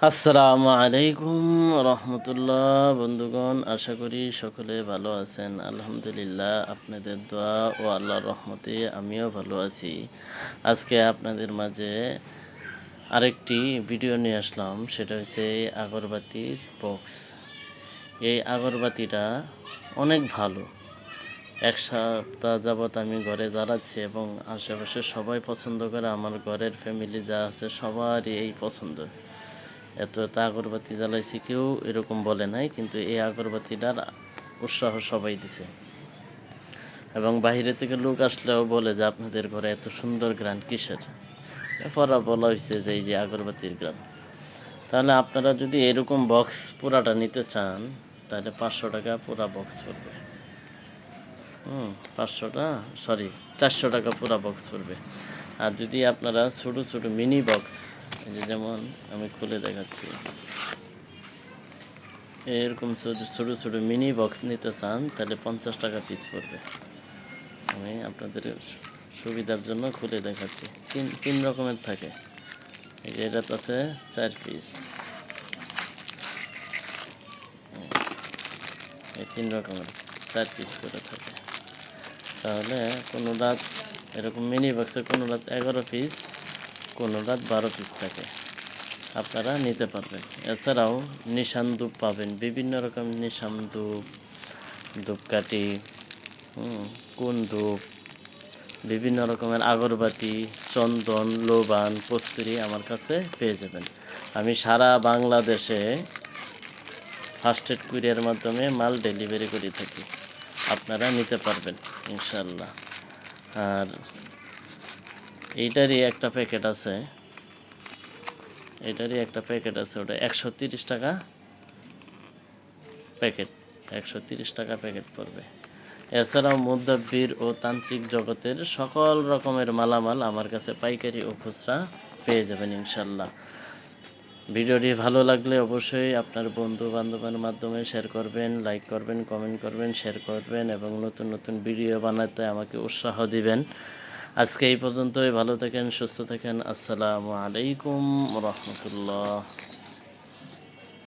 আসসালামু আলাইকুম রহমতুল্লাহ, বন্ধুগণ, আশা করি সকলে ভালো আছেন। আলহামদুলিল্লাহ, আপনাদের দোয়া ও আল্লাহর রহমতে আমিও ভালো আছি। আজকে আপনাদের মাঝে আরেকটি ভিডিও নিয়ে আসলাম, সেটা হচ্ছে আগরবাতির বক্স। এই আগরবাতিটা অনেক ভালো। এক সপ্তাহ যাবৎ আমি ঘরে জ্বালাচ্ছি এবং আশেপাশে সবাই পছন্দ করে, আমার ঘরের ফ্যামিলি যা আছে সবারই এই পছন্দ। এত এত আগরবাতি জ্বালাইছি, কেউ এরকম বলে নাই, কিন্তু এই আগরবাতিটার উৎসাহ সবাই দিছে। এবং বাইরে থেকে লোক আসলেও বলে যে, আপনাদের ঘরে এত সুন্দর গ্রান কিসের? পরা বলা হয়েছে যে, এই যে আগরবাতির গ্রান। তাহলে আপনারা যদি এরকম বক্স পুরাটা নিতে চান, তাহলে পাঁচশো টাকা পুরা বক্স পড়বে। হুম পাঁচশোটা সরি, চারশো টাকা পুরা বক্স পড়বে। আর যদি আপনারা ছোটো ছোটো মিনি বক্স যে যেমন আমি খুলে দেখাচ্ছি, এরকম ছোটো ছোটো মিনি বক্স নিতে চান, তাহলে পঞ্চাশ টাকা পিস পড়বে। আমি আপনাদের সুবিধার জন্য খুলে দেখাচ্ছি। তিন তিন রকমের থাকে। এই যে এটা আছে চার পিস এই তিন রকমের চার পিস করে থাকে। তাহলে কোনো রাত এরকম মিনি বক্সে কোনো রাত এগারো পিস কোনো রাত বারো পিস থাকে। আপনারা নিতে পারবেন। এছাড়াও নিশান ধূপ পাবেন। বিভিন্ন রকম নিশান ধূপ ধূপকাঠি কোন ধূপ বিভিন্ন রকমের আগরবাতি, চন্দন, লোবান, কস্তুরি আমার কাছে পেয়ে যাবেন। আমি সারা বাংলাদেশে ফার্স্ট এড কুরিয়ার মাধ্যমে মাল ডেলিভারি করে থাকি। আপনারা নিতে পারবেন ইনশাল্লাহ আর এইটারই একটা প্যাকেট আছে। এটারই একটা প্যাকেট আছে, ওটা একশো তিরিশ টাকা প্যাকেট একশো তিরিশ টাকা প্যাকেট পড়বে। এছাড়াও মুদ্রাব্বির ও তান্ত্রিক জগতের সকল রকমের মালামাল আমার কাছে পাইকারি ও খুচরা পেয়ে যাবেন ইনশাল্লাহ। ভিডিওটি ভালো লাগলে অবশ্যই আপনার বন্ধু বান্ধবের মাধ্যমে শেয়ার করবেন লাইক করবেন কমেন্ট করবেন শেয়ার করবেন এবং নতুন নতুন ভিডিও বানাতে আমাকে উৎসাহ দিবেন। আজকে এই পর্যন্তই, ভালো থাকেন, সুস্থ থাকেন, আসসালামু আলাইকুম রহমতুল্লাহ।